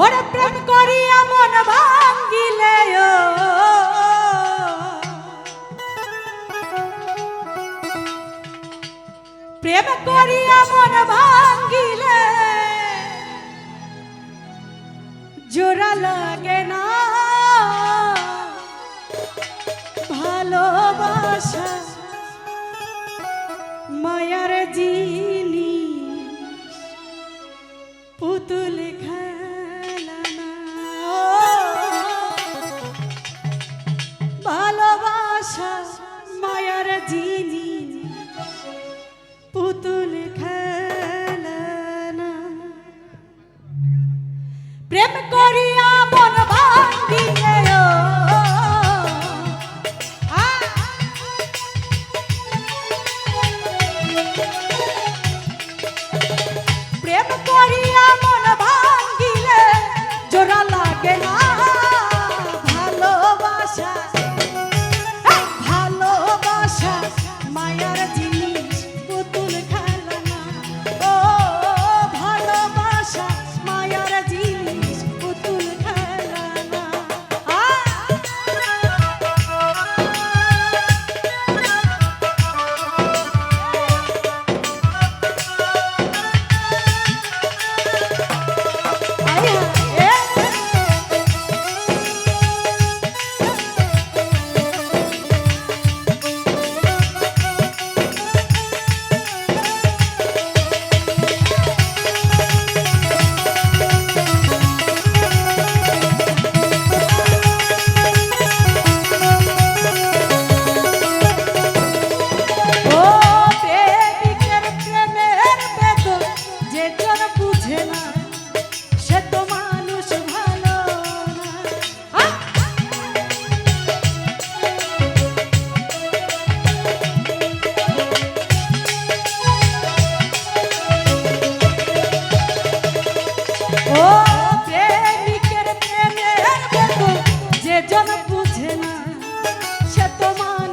ওরে প্রেম করিয়া মন ভাঙ্গিলে প্রেম করিয়া মন ভাঙ্গিলে, জোড়া লাগে না। ভালোবাসা মায়ার জিনিস, পুতুল খা আশা মায়ার জিনিস পুতুল বুঝে না সে তোমার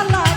আল্লাহ